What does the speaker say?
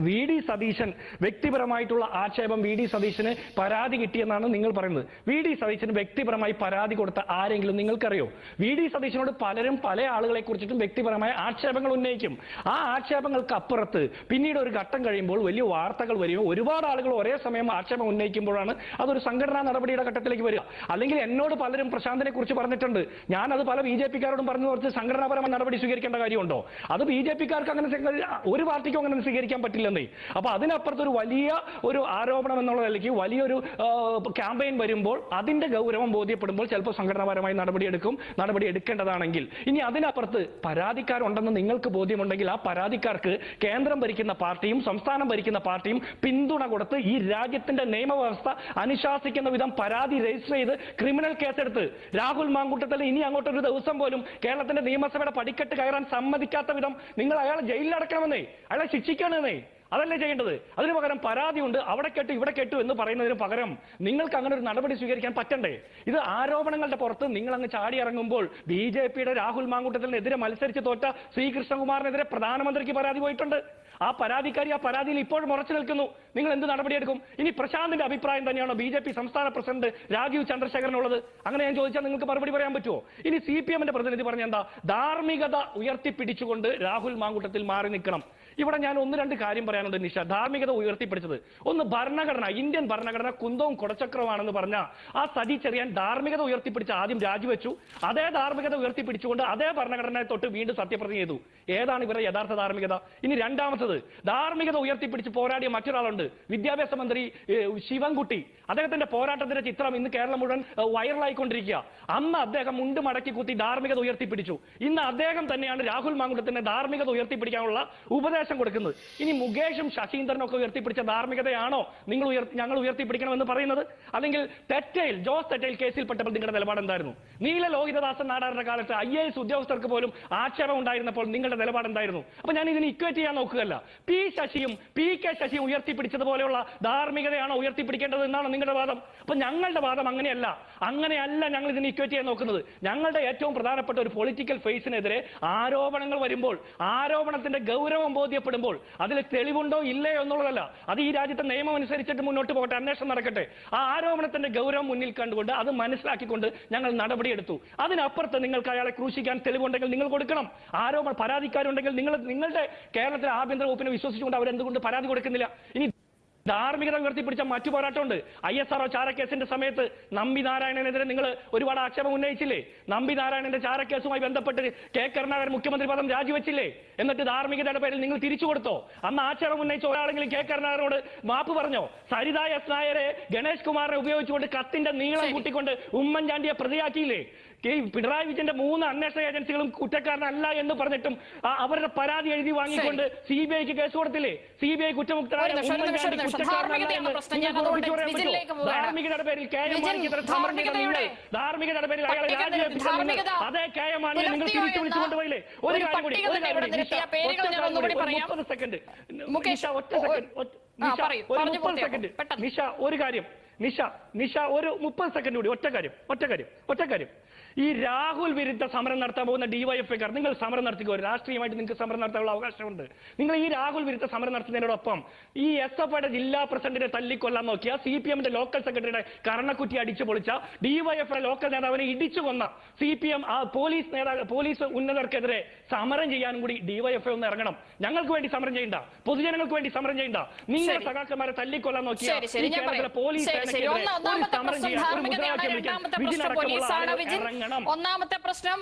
V D Satheesan വ്യക്തിപരമായിട്ടുള്ള ആക്ഷേപം V D സതീശന് പരാതി കിട്ടിയെന്നാണ് നിങ്ങൾ പറയുന്നത്. വി ഡി സതീശന് വ്യക്തിപരമായി പരാതി കൊടുത്ത ആരെങ്കിലും നിങ്ങൾക്കറിയോ? വി ഡി സതീശനോട് പലരും പല ആളുകളെ കുറിച്ചിട്ടും വ്യക്തിപരമായ ആക്ഷേപങ്ങൾ ഉന്നയിക്കും. ആ ആക്ഷേപങ്ങൾക്ക് അപ്പുറത്ത് പിന്നീട് ഒരു ഘട്ടം കഴിയുമ്പോൾ വലിയ വാർത്തകൾ വരികയും ഒരുപാട് ആളുകൾ ഒരേ സമയം ആക്ഷേപം ഉന്നയിക്കുമ്പോഴാണ് അതൊരു സംഘടനാ നടപടിയുടെ ഘട്ടത്തിലേക്ക് വരിക. അല്ലെങ്കിൽ എന്നോട് പലരും പ്രശാന്തിനെ കുറിച്ച് പറഞ്ഞിട്ടുണ്ട്. ഞാൻ അത് പല ബി ജെ പിക്കാരോടും പറഞ്ഞു കുറച്ച് സംഘടനാപരമായ നടപടി സ്വീകരിക്കേണ്ട കാര്യമുണ്ടോ? അത് ബി ജെ പിക്കാർക്ക് അങ്ങനെ ഒരു പാർട്ടിക്കും അങ്ങനെ സ്വീകരിക്കാൻ പറ്റില്ലെന്നേ. അപ്പൊ അതിനപ്പുറത്ത് ഒരു വലിയ ഒരു ആരോപണം എന്നുള്ള നിലയ്ക്ക് വലിയൊരു ക്യാമ്പയിൻ വരുമ്പോൾ അതിന്റെ ഗൗരവം ബോധ്യപ്പെടുമ്പോൾ ചിലപ്പോൾ സംഘടനാപരമായി നടപടിയെടുക്കും നടപടി എടുക്കേണ്ടതാണെങ്കിൽ. ഇനി അതിനപ്പുറത്ത് പരാതിക്കാരുണ്ടെന്ന് നിങ്ങൾക്ക് ബോധ്യമുണ്ടെങ്കിൽ ആ പരാതിക്കാർക്ക് കേന്ദ്രം ഭരിക്കുന്ന പാർട്ടിയും സംസ്ഥാനം ഭരിക്കുന്ന പാർട്ടിയും പിന്തുണ കൊടുത്ത് ഈ രാജ്യത്തിന്റെ നിയമവ്യവസ്ഥ അനുശാസിക്കുന്ന വിധം പരാതി രജിസ്റ്റർ ചെയ്ത് ക്രിമിനൽ കേസെടുത്ത്. രാഹുൽ മാങ്കൂട്ടത്തിൽ ഇനി അങ്ങോട്ട് ഒരു ദിവസം പോലും കേരളത്തിന്റെ നിയമസഭയുടെ പടിക്കെട്ട് കയറാൻ സമ്മതിക്കാത്ത വിധം നിങ്ങൾ അയാളെ ജയിലിലടക്കണമെന്നേ അയാളെ ശിക്ഷിക്കണമെന്നേ. അതല്ലേ ചെയ്യേണ്ടത്? അതിന് പകരം പരാതിയുണ്ട്. അവിടെ കേട്ടു ഇവിടെ കേട്ടു എന്ന് പറയുന്നതിന് പകരം നിങ്ങൾക്ക് അങ്ങനെ ഒരു നടപടി സ്വീകരിക്കാൻ പറ്റണ്ടേ? ഇത് ആരോപണങ്ങളുടെ പുറത്ത് നിങ്ങൾ അങ്ങ് ചാടി ഇറങ്ങുമ്പോൾ ബി ജെ പിയുടെ രാഹുൽ മാങ്കൂട്ടത്തിനെതിരെ മത്സരിച്ച് തോറ്റ ശ്രീകൃഷ്ണകുമാറിനെതിരെ പ്രധാനമന്ത്രിക്ക് പരാതി പോയിട്ടുണ്ട്. ആ പരാതിക്കാരി ആ പരാതിയിൽ ഇപ്പോഴും ഉറച്ചു നിൽക്കുന്നു. നിങ്ങൾ എന്ത് നടപടിയെടുക്കും? ഇനി പ്രശാന്തിന്റെ അഭിപ്രായം തന്നെയാണോ ബി ജെ പി സംസ്ഥാന പ്രസിഡന്റ് രാജീവ് ചന്ദ്രശേഖരനുള്ളത്? അങ്ങനെ ഞാൻ ചോദിച്ചാൽ നിങ്ങൾക്ക് മറുപടി പറയാൻ പറ്റുമോ? ഇനി സി പി എമ്മിന്റെ പ്രതിനിധി പറഞ്ഞ എന്താ? ധാർമ്മികത ഉയർത്തിപ്പിടിച്ചുകൊണ്ട് രാഹുൽ മാങ്കൂട്ടത്തിൽ മാറി നിൽക്കണം. ഇവിടെ ഞാൻ ഒന്ന് രണ്ട് കാര്യം പറയാനുണ്ട് നിഷ ധാർമ്മികത ഉയർത്തിപ്പിടിച്ചത്. ഒന്ന് ഭരണഘടന. ഇന്ത്യൻ ഭരണഘടന കുന്തവും കുടച്ചക്രമാണെന്ന് പറഞ്ഞ ആ സതി ചെറിയാൻ ധാർമ്മികത ഉയർത്തിപ്പിടിച്ച് ആദ്യം രാജിവെച്ചു. അതേ ധാർമ്മികത ഉയർത്തിപ്പിടിച്ചുകൊണ്ട് അതേ ഭരണഘടനയെ തൊട്ട് വീണ്ടും സത്യപ്രതിജ്ഞ ചെയ്തു. ഏതാണ് ഇവരുടെ യഥാർത്ഥ ധാർമ്മികത? ഇനി രണ്ടാമത്തത് ധാർമ്മികത ഉയർത്തിപ്പിടിച്ച് പോരാടിയ മറ്റൊരാളുണ്ട്. വിദ്യാഭ്യാസ മന്ത്രി ശിവൻകുട്ടി. അദ്ദേഹത്തിന്റെ പോരാട്ടത്തിന്റെ ചിത്രം ഇന്ന് കേരളം മുഴുവൻ വൈറലായിക്കൊണ്ടിരിക്കുക. അന്ന് അദ്ദേഹം മുണ്ട് മടക്കി കുത്തി ധാർമ്മികത ഉയർത്തിപ്പിടിച്ചു. ഇന്ന് അദ്ദേഹം തന്നെയാണ് രാഹുൽ മാങ്കുട്ടത്തിന്റെ ധാർമ്മികത ഉയർത്തിപ്പിടിക്കാനുള്ള ഉപദേശം കൊടുക്കുന്നത്. ഇനി മുകേഷും ശശീന്ദ്രനും ഒക്കെ ഉയർത്തിപ്പിടിച്ച ധാർമ്മികതയാണോ നിങ്ങൾ ഉയർത്തി ഞങ്ങൾ ഉയർത്തിപ്പിടിക്കണമെന്ന് പറയുന്നത്? അല്ലെങ്കിൽ തെറ്റയിൽ ജോസ് തെറ്റയിൽ കേസിൽപ്പെട്ടപ്പോൾ നിങ്ങളുടെ നിലപാട് എന്തായിരുന്നു? നീല ലോഹിതദാസൻ നാടാറിന്റെ കാലത്ത് ഐ എ എസ് ഉദ്യോഗസ്ഥർക്ക് പോലും ആക്ഷേപം ഉണ്ടായിരുന്നപ്പോൾ നിങ്ങളുടെ നിലപാട് എന്തായിരുന്നു? അപ്പൊ ഞാൻ ഇതിന് ഇക്വേറ്റ് ചെയ്യാൻ നോക്കുകയല്ല. പി ശശിയും പി കെ ശശിയും ഉയർത്തിപ്പിടിച്ചതുപോലെയുള്ള ധാർമ്മികതയാണോ ഉയർത്തിപ്പിടിക്കേണ്ടത് എന്നാണ് നിങ്ങളുടെ വാദം? അപ്പൊ ഞങ്ങളുടെ വാദം അങ്ങനെയല്ല. അങ്ങനെയല്ല ഞങ്ങൾ ഇതിന് ഇക്വേറ്റ് ചെയ്യാൻ നോക്കുന്നത്. ഞങ്ങളുടെ ഏറ്റവും പ്രധാനപ്പെട്ട ഒരു പൊളിറ്റിക്കൽ ഫേസിനെതിരെ ആരോപണങ്ങൾ വരുമ്പോൾ ആരോപണത്തിന്റെ ഗൗരവം ബോധ്യപ്പെടുമ്പോൾ അതിൽ തെളിവുണ്ടോ ഇല്ലേ എന്നുള്ളതല്ല. അത് ഈ രാജ്യത്തെ നിയമം അനുസരിച്ചിട്ട് മുന്നോട്ട് പോകട്ടെ അന്വേഷണം നടക്കട്ടെ. ആ ആരോപണത്തിന്റെ ഗൗരവം മുന്നിൽ കണ്ടുകൊണ്ട് അത് മനസ്സിലാക്കിക്കൊണ്ട് ഞങ്ങൾ നടപടിയെടുത്തു. അതിനപ്പുറത്ത് നിങ്ങൾക്ക് അയാളെ ക്രൂശിക്കാൻ തെളിവുണ്ടെങ്കിൽ നിങ്ങൾ കൊടുക്കണം. ആരോപണം പരാതിക്കാരുണ്ടെങ്കിൽ നിങ്ങൾ നിങ്ങളുടെ കേരളത്തിലെ ആഭ്യന്തര വകുപ്പിനെ വിശ്വസിച്ചുകൊണ്ട് അവരെന്തുകൊണ്ട് പരാതി കൊടുക്കുന്നില്ല? ഇനി ധാർമ്മികത ഉയർത്തിപ്പിടിച്ച മറ്റു പോരാട്ടമുണ്ട്. ഐ എസ് ആർഒ ചാരക്കേസിന്റെ സമയത്ത് നമ്പി നാരായണനെതിരെ നിങ്ങൾ ഒരുപാട് ആക്ഷേപം ഉന്നയിച്ചില്ലേ? നമ്പി നാരായണന്റെ ചാരക്കേസുമായി ബന്ധപ്പെട്ട് കെ കരുണാകരൻ മുഖ്യമന്ത്രി പദം രാജിവെച്ചില്ലേ? എന്നിട്ട് ധാർമ്മികതയുടെ പേരിൽ നിങ്ങൾ തിരിച്ചു കൊടുത്തോ? അന്ന് ആക്ഷേപം ഉന്നയിച്ച ഒരാളെങ്കിലും കെ കരുണാകരനോട് മാപ്പ് പറഞ്ഞോ? സരിത എസ് നായരെ ഗണേഷ് കുമാറിനെ ഉപയോഗിച്ചുകൊണ്ട് കത്തിന്റെ നീളം. കൂട്ടിക്കൊണ്ട് ഉമ്മൻചാണ്ടിയെ പ്രതിയാക്കിയില്ലേ? ഈ പിണറായി വിജയന്റെ മൂന്ന് അന്വേഷണ ഏജൻസികളും കുറ്റക്കാരനല്ല എന്ന് പറഞ്ഞിട്ടും അവരുടെ പരാതി എഴുതി വാങ്ങിക്കൊണ്ട് സി ബി ഐക്ക് കേസ് കൊടുത്തില്ലേ? സി ബി ഐ കുറ്റമുക്തരായ. ധാർമ്മികതയുടെ പേരിൽ കെ എം ധാർമ്മികതയുടെ- പേരിൽ അയാളെ രാജിവെപ്പിച്ച അതേ കെ എം മാണിയെ നിങ്ങൾ തിരിച്ചു ഒരു കാര്യം കൂടി ഒരു കാര്യം ഒറ്റ സെക്കൻഡ്. ഒറ്റ സെക്കൻഡ്. നിഷ ഒരു കാര്യം. നിഷ നിഷ ഒരു മുപ്പത് സെക്കൻഡ് കൂടി. ഒറ്റ കാര്യം. ഒറ്റ കാര്യം. ഒറ്റ കാര്യം. ഈ രാഹുൽ വിരുദ്ധ സമരം നടത്താൻ പോകുന്ന ഡിവൈഎഫ്ഐക്കാർ നിങ്ങൾ സമരം നടത്തിക്കോ? രാഷ്ട്രീയമായിട്ട് നിങ്ങൾക്ക് സമരം നടത്താനുള്ള അവകാശമുണ്ട്. നിങ്ങൾ ഈ രാഹുൽ വിരുദ്ധ സമരം നടത്തുന്നതിനോടൊപ്പം ഈ എസ് എഫ് ഐയുടെ ജില്ലാ പ്രസിഡന്റിനെ തല്ലിക്കൊല്ലാൻ നോക്കിയ സി പി എമ്മിന്റെ ലോക്കൽ സെക്രട്ടറിയുടെ കർണക്കുറ്റി അടിച്ചു പൊളിച്ച ഡിവൈഎഫ്ഐ ലോക്കൽ നേതാവിനെ ഇടിച്ചു കൊന്ന സി പി എം പോലീസ് നേതാവ് പോലീസ് ഉന്നതർക്കെതിരെ സമരം ചെയ്യാനും കൂടി ഡിവൈഎഫ്ഐ ഒന്ന് ഇറങ്ങണം. ഞങ്ങൾക്ക് വേണ്ടി സമരം ചെയ്യണ്ട. പൊതുജനങ്ങൾക്ക് വേണ്ടി സമരം ചെയ്യണ്ട. നിങ്ങളുടെ. സഖാക്കന്മാരെ തല്ലിക്കൊല്ലാൻ നോക്കിയ കേരളത്തിലെ പോലീസ് ഒന്നാമത്തെ സമരം ചെയ്യാൻ, ഒന്നാമത്തെ പ്രശ്നം